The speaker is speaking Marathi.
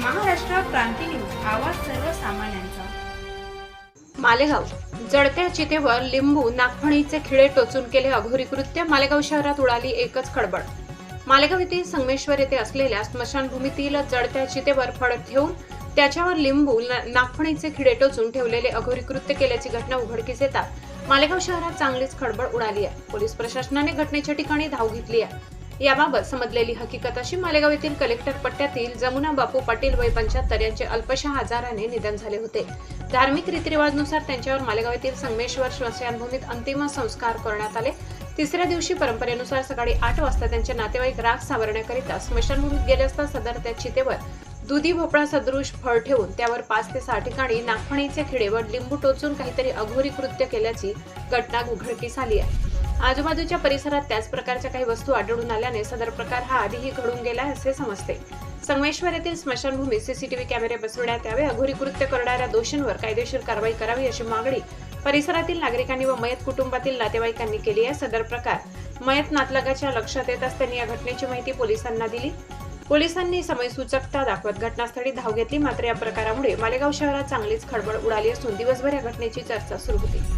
क्रांती न्यूज आवाज सर्वसामान्यांचा. मालेगाव. जडत्या चितेवर लिंबू नागफणीचे खिळे टोचून केले अघोरी कृत्य मालेगाव शहरात उडाली एकच खडबड मालेगाव येथील संगमेश्वर येथे असलेल्या स्मशानभूमीतील जडत्या चितेवर फडक ठेवून त्याच्यावर लिंबू नागफणीचे खिळे टोचून ठेवलेले अघोरी कृत्य केल्याची घटना उघडकीस येतात मालेगाव शहरात चांगलीच खडबड उडाली आहे. पोलीस प्रशासनाने घटनेच्या ठिकाणी धाव घेतली आहे. याबाबत समजलेली हकीकत अशी मालेगाव येथील कलेक्टर पट्ट्यातील जमुना बापू पाटील वय पंच्याहत्तर यांचे अल्पशा आजाराने निधन झाले होते. धार्मिक रीतिरिवाजनुसार त्यांच्यावर मालेगाव येथील संगमेश्वर स्मशानभूमीत अंतिम संस्कार करण्यात आले. तिसऱ्या दिवशी परंपरेनुसार सकाळी आठ वाजता त्यांचे नातेवाईक राग सावरण्याकरिता स्मशानभूमीत गेले असता सदर त्या चितेवर दुधी भोपळा सदृश फळ ठेवून त्यावर पाच ते सहा ठिकाणी नागफणीचे खिडे व लिंबू टोचून काहीतरी अघोरी कृत्य केल्याची घटना उघडकीस आली आहे. आजूबाजूच्या परिसरात त्याच प्रकारच्या काही वस्तू आढळून आल्याने सदर प्रकार हा आधीही घडून गेला असे समजते. संगमेश्वर येथील स्मशानभूमीत सीसीटीव्ही कॅमेरे बसवण्यात यावे अघोरी कृत्य करणाऱ्या दोषींवर कायदेशीर कारवाई करावी अशी मागणी परिसरातील नागरिकांनी व मयत कुटुंबातील नातेवाईकांनी केली आहे. सदर प्रकार मयत नातलगाच्या लक्षात येताच त्यांनी या घटनेची माहिती पोलिसांना दिली. पोलिसांनी समयसूचकता दाखवत घटनास्थळी धाव घेतली मात्र या प्रकारामुळे मालेगाव शहरात चांगलीच खळबळ उडाली असून दिवसभर या घटनेची चर्चा सुरू होती.